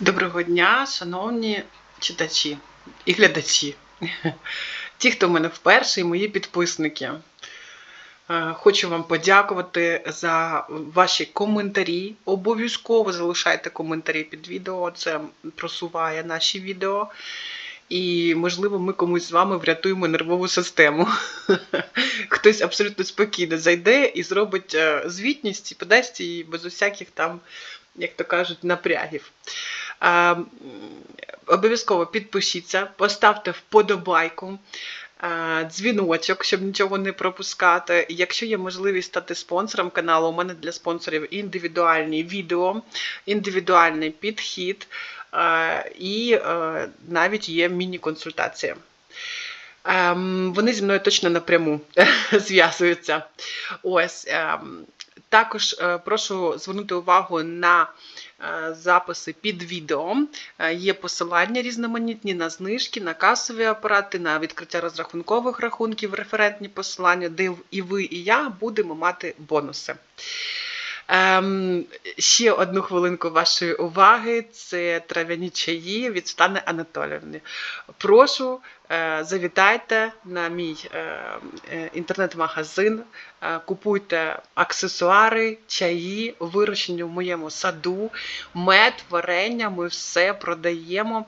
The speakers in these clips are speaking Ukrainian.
Доброго дня, шановні читачі і глядачі. Ті, хто в мене вперше, і мої підписники. Е, Хочу вам подякувати за ваші коментарі. Обов'язково залишайте коментарі під відео, це просуває наші відео. І, можливо, ми комусь з вами врятуємо нервову систему. Хтось абсолютно спокійно зайде і зробить е, звітність і подасть її без усяких там, як то кажуть, напрягів. Обов'язково підпишіться, поставте вподобайку, дзвіночок, щоб нічого не пропускати. Якщо є можливість стати спонсором каналу, у мене для спонсорів індивідуальні відео, індивідуальний підхід і навіть є міні-консультація. Ем, Вони зі мною точно напряму зв'язуються. Ось. Також е, прошу звернути увагу на е, записи під відео. Е, Є посилання різноманітні на знижки, на касові апарати, на відкриття розрахункових рахунків, референтні посилання, де і ви, і я будемо мати бонуси. Ем, ще одну хвилинку вашої уваги. Це трав'яні чаї від Стани Анатоліївни. Прошу, е, завітайте на мій е, е, інтернет-магазин, е, купуйте аксесуари, чаї, вирощені в моєму саду, мед, варення. Ми все продаємо.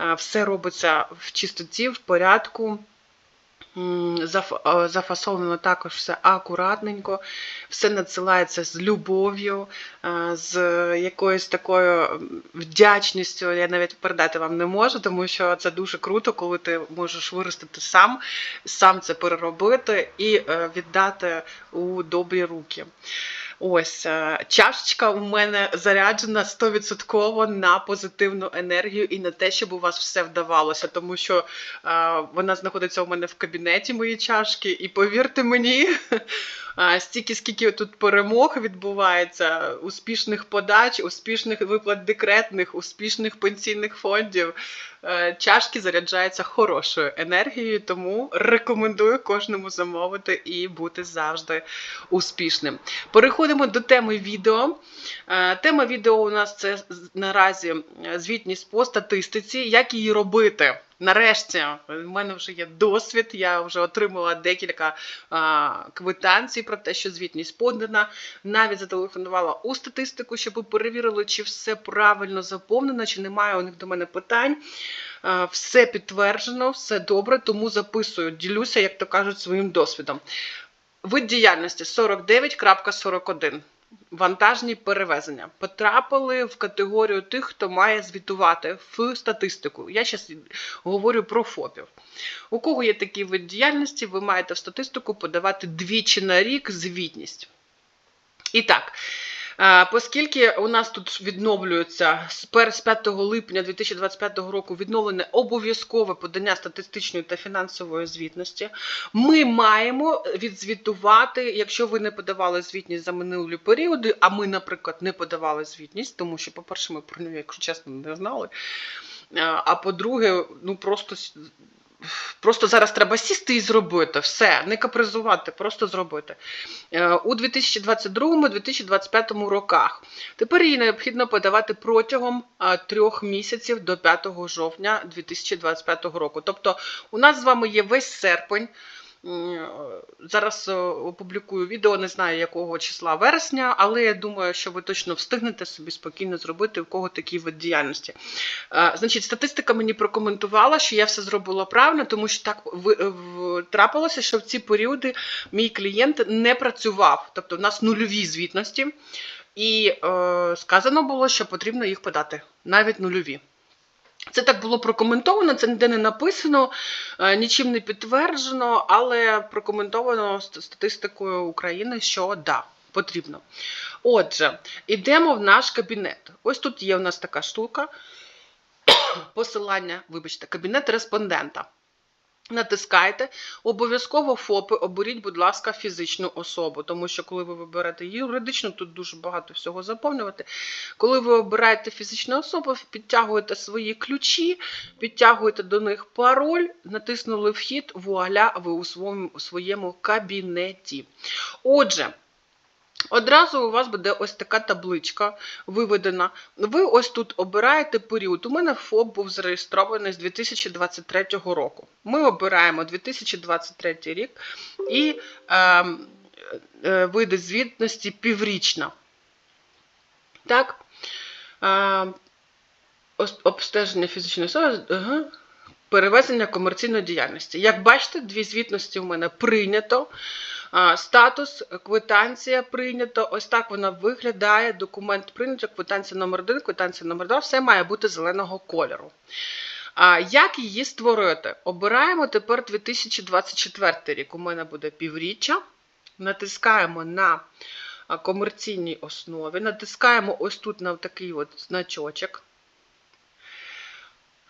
Е, Все робиться в чистоті, в порядку. Зафасовано також все акуратненько, все надсилається з любов'ю, е, з якоюсь такою вдячністю. Я навіть передати вам не можу, тому що це дуже круто, коли ти можеш виростити сам, сам це переробити і е, віддати у добрі руки. Ось е, чашечка у мене заряджена 100% на позитивну енергію і на те, щоб у вас все вдавалося, тому що е, вона знаходиться у мене в кабінеті моєї чашки, і повірте мені, стільки, скільки тут перемог відбувається, успішних подач, успішних виплат декретних, успішних пенсійних фондів. е, Чашки заряджаються хорошою енергією, тому рекомендую кожному замовити і бути завжди успішним. Переходимо до теми відео. Е, Тема відео у нас це наразі звітність по статистиці, як її робити. Нарешті в мене вже є досвід. Я вже отримала декілька а, квитанцій про те, що звітність подана. Навіть зателефонувала у статистику, щоб перевірили, чи все правильно заповнено, чи немає у них до мене питань. А, все підтверджено, все добре, тому записую, ділюся, як то кажуть, своїм досвідом. Вид діяльності 49.41. Вантажні перевезення потрапили в категорію тих, хто має звітувати в статистику. Я зараз говорю про ФОПів. У кого є такий вид діяльності, ви маєте в статистику подавати двічі на рік звітність. І так, оскільки у нас тут відновлюється з пер- з 5 липня 2025 року відновлене обов'язкове подання статистичної та фінансової звітності, ми маємо відзвітувати, якщо ви не подавали звітність за минулі періоди, а ми, наприклад, не подавали звітність, тому що, по-перше, ми про нього, якщо чесно, не знали. А по-друге, ну просто. Просто зараз треба сісти і зробити все, не капризувати, просто зробити. Е, У 2022-2025 роках. Тепер її необхідно подавати протягом трьох місяців до 5 жовтня 2025 року. Тобто у нас з вами є весь серпень. М, Зараз е, опублікую відео, не знаю якого числа вересня, але я думаю, що ви точно встигнете собі спокійно зробити, у кого такий вид діяльності. Е, Значить, статистика мені прокоментувала, що я все зробила правильно, тому що так е, трапилося, що в ці періоди мій клієнт не працював, тобто в нас нульові звітності, і е, сказано було, що потрібно їх подати, навіть нульові. Це так було прокоментовано, це ніде не написано, е, нічим не підтверджено, але прокоментовано статистикою України, що да, потрібно. Отже, йдемо в наш кабінет. Ось тут є у нас така штука. Посилання, вибачте, кабінет респондента. Натискайте, обов'язково ФОПи, оберіть, будь ласка, фізичну особу, тому що коли ви виберете юридичну, тут дуже багато всього заповнювати. Коли ви обираєте фізичну особу, підтягуєте свої ключі, підтягуєте до них пароль, натиснули вхід, вуаля, ви у своєму, у своєму кабінеті. Отже, Одразу у вас буде ось така табличка виведена. Ви ось тут обираєте період. У мене ФОП був зареєстрований з 2023 року. Ми обираємо 2023 рік і е, е, види звітності піврічна. Так? Е, обстеження фізичної особи. Ага. Перевезення комерційної діяльності. Як бачите, дві звітності у мене прийнято. Статус, квитанція прийнято. Ось так вона виглядає. Документ прийнято, квитанція номер 1 квитанція номер 2 все має бути зеленого кольору. А, Як її створити? Обираємо тепер 2024 рік. У мене буде півріччя. Натискаємо на комерційній основі, натискаємо ось тут на такий от значочок.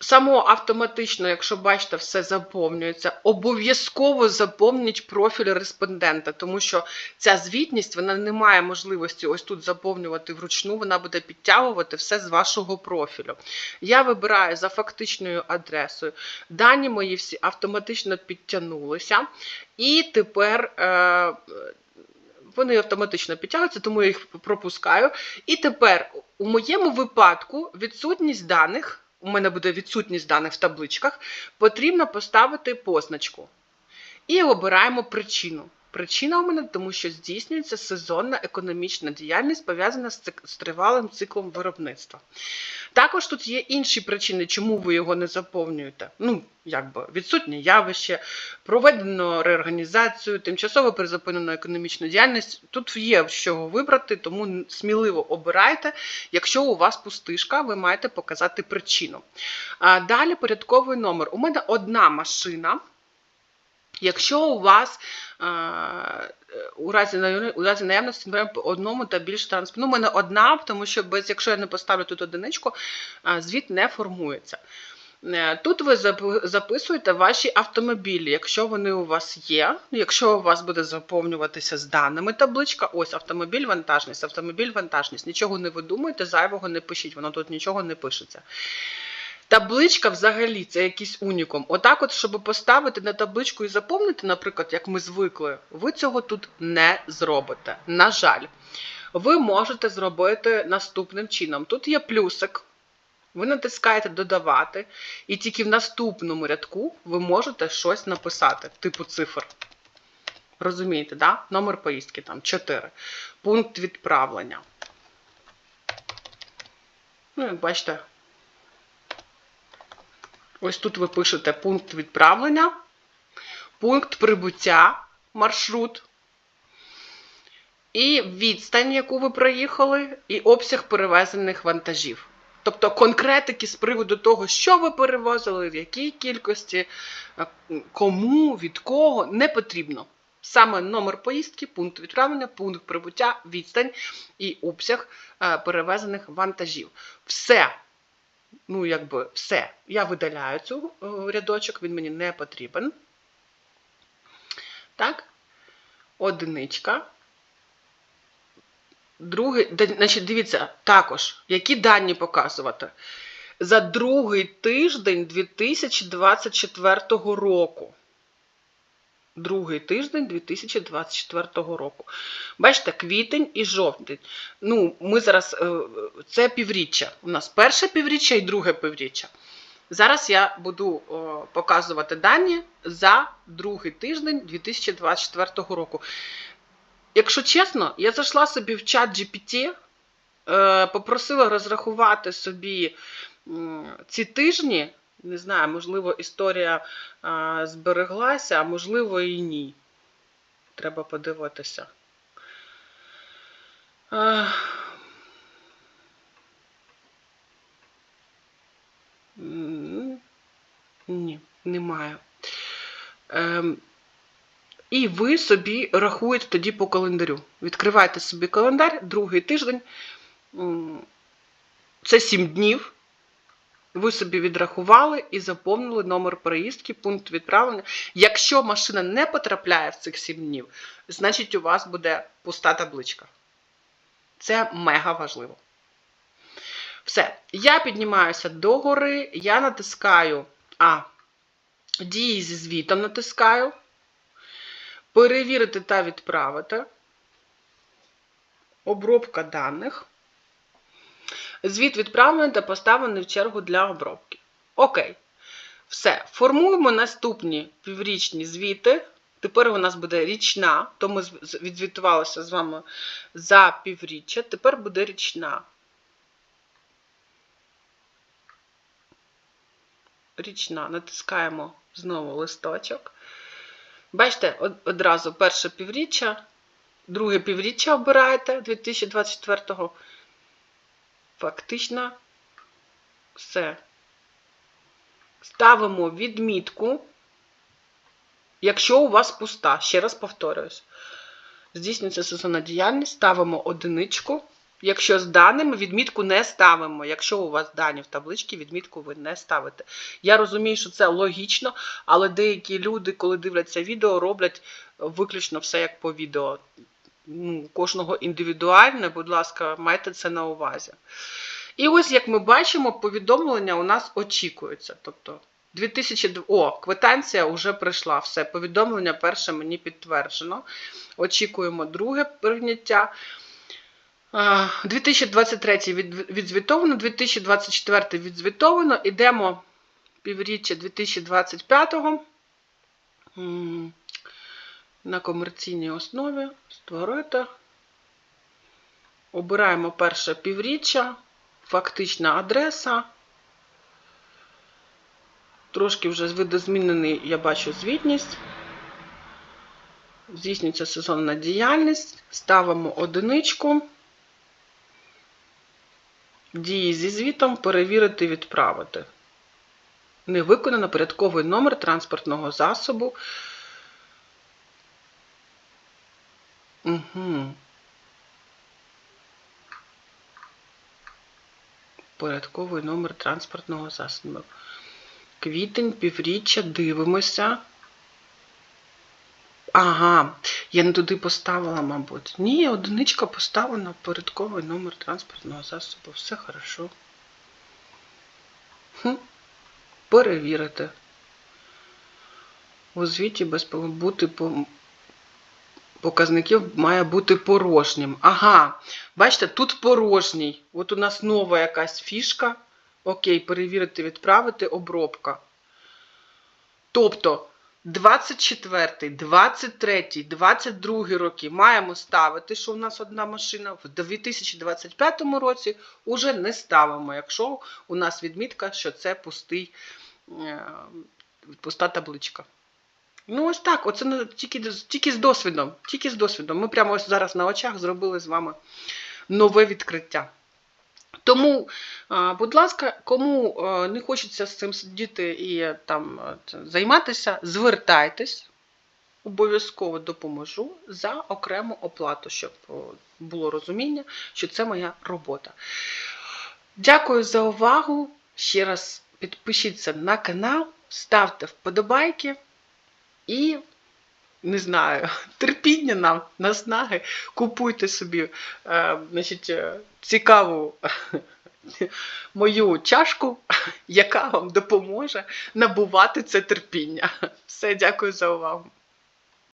Само автоматично, якщо бачите, все заповнюється. Обов'язково заповніть профіль респондента, тому що ця звітність вона не має можливості ось тут заповнювати вручну, вона буде підтягувати все з вашого профілю. Я вибираю за фактичною адресою. Дані мої всі автоматично підтягнулися. І тепер. Е- вони автоматично підтягуються, тому я їх пропускаю. І тепер, у моєму випадку, відсутність даних, у мене буде відсутність даних в табличках, потрібно поставити позначку. І обираємо причину. Причина у мене, тому що здійснюється сезонна економічна діяльність, пов'язана з, тривалим циклом виробництва. Також тут є інші причини, чому ви його не заповнюєте. Ну, якби відсутнє явище, проведено реорганізацію, тимчасово призупинено економічну діяльність. Тут є з чого вибрати, тому сміливо обирайте. Якщо у вас пустишка, ви маєте показати причину. А далі порядковий номер. У мене одна машина. Якщо у вас у разі, у разі наявності беремо по одному та більше транспорту, ну, у мене одна, тому що без, якщо я не поставлю тут одиничку, звіт не формується. Е, Тут ви записуєте ваші автомобілі, якщо вони у вас є. Якщо у вас буде заповнюватися з даними табличка, ось автомобіль, вантажність, автомобіль, вантажність. Нічого не видумуйте, зайвого не пишіть, воно тут нічого не пишеться. Табличка взагалі це якийсь унікум. Отак, от, щоб поставити на табличку і заповнити, наприклад, як ми звикли, ви цього тут не зробите. На жаль, ви можете зробити наступним чином. Тут є плюсик. Ви натискаєте додавати, і тільки в наступному рядку ви можете щось написати, типу цифр. Розумієте, да? Номер поїздки там 4. Пункт відправлення. Ну, як бачите, ось тут ви пишете пункт відправлення, пункт прибуття, маршрут, і відстань, яку ви проїхали, і обсяг перевезених вантажів. Тобто конкретики з приводу того, що ви перевозили, в якій кількості, е, кому, від кого, не потрібно. Саме номер поїздки, пункт відправлення, пункт прибуття, відстань і обсяг е, перевезених вантажів. Все. Ну, якби все. Я видаляю цю е, рядочок, він мені не потрібен. Так. Одиничка. Другий, значить, дивіться, також, які дані показувати. За другий тиждень 2024 року. Другий тиждень 2024 року. Бачите, квітень і жовтень. Ну, ми зараз, е, це півріччя. У нас перше півріччя і друге півріччя. Зараз я буду показувати дані за другий тиждень 2024 року. Якщо чесно, я зайшла собі в чат GPT, е, попросила розрахувати собі ці тижні. Не знаю, можливо, історія е, збереглася, а можливо і ні. Треба подивитися. М, Ні, немає. Ем, і ви собі рахуєте тоді по календарю. Відкриваєте собі календар, другий тиждень. Це 7 днів. Ви собі відрахували і заповнили номер переїздки, пункт відправлення. Якщо машина не потрапляє в цих 7 днів, значить у вас буде пуста табличка. Це мега важливо. Все. Я піднімаюся догори, я натискаю А. Дії зі звітом натискаю. Перевірити та відправити. обробка даних. Звіт відправлений та поставлений в чергу для обробки. Окей. Все. Формуємо наступні піврічні звіти. Тепер у нас буде річна, то ми відзвітувалися з вами за півріччя. Тепер буде річна. Річна. Натискаємо знову листочок. Бачите, одразу перше півріччя, друге півріччя обираєте 2024-го. Фактично все. Ставимо відмітку, якщо у вас пуста. Ще раз повторююсь. Здійснюється сезонна діяльність, ставимо одиничку. Якщо з даними, відмітку не ставимо. Якщо у вас дані в табличці, відмітку ви не ставите. Я розумію, що це логічно, але деякі люди, коли дивляться відео, роблять виключно все як по відео. Ну, кожного індивідуальне, будь ласка, майте це на увазі. І ось, як ми бачимо, повідомлення у нас очікується. Тобто 2000... О, квитанція вже прийшла. Все, повідомлення перше мені підтверджено. Очікуємо друге прийняття. 2023 від- відзвітовано, 2024 відзвітовано. Ідемо півріччя 2025 М, на комерційній основі. Створити. Обираємо перше півріччя, фактична адреса. Трошки вже видозмінений, я бачу звітність. Здійснюється сезонна діяльність. Ставимо одиничку. Дії зі звітом перевірити, відправити. Не виконано порядковий номер транспортного засобу. Угу. Порядковий номер транспортного засобу. Квітень, півріччя, дивимося. Ага, я не туди поставила, мабуть. Ні, одиничка поставлена, порядковий номер транспортного засобу. Все хорошо. Хм. Перевірити. У звіті без бути показників має бути порожнім. Ага, бачите, тут порожній. От у нас нова якась фішка. Окей, перевірити, відправити, обробка. Тобто 24, 23, 22 роки маємо ставити, що у нас одна машина. В 2025 році уже не ставимо, якщо у нас відмітка, що це пустий, е, пуста табличка. Ну, ось так, оце тільки, тільки з досвідом. Тільки з досвідом. Ми прямо ось зараз на очах зробили з вами нове відкриття. Тому, будь ласка, кому е, не хочеться з цим сидіти і е, там е, займатися, звертайтесь, обов'язково допоможу за окрему оплату, щоб було розуміння, що це моя робота. Дякую за увагу. Ще раз підпишіться на канал, ставте вподобайки і. Не знаю, терпіння нам, наснаги. Купуйте собі е, значить, е, цікаву мою чашку, яка вам допоможе набувати це терпіння. Все, дякую за увагу.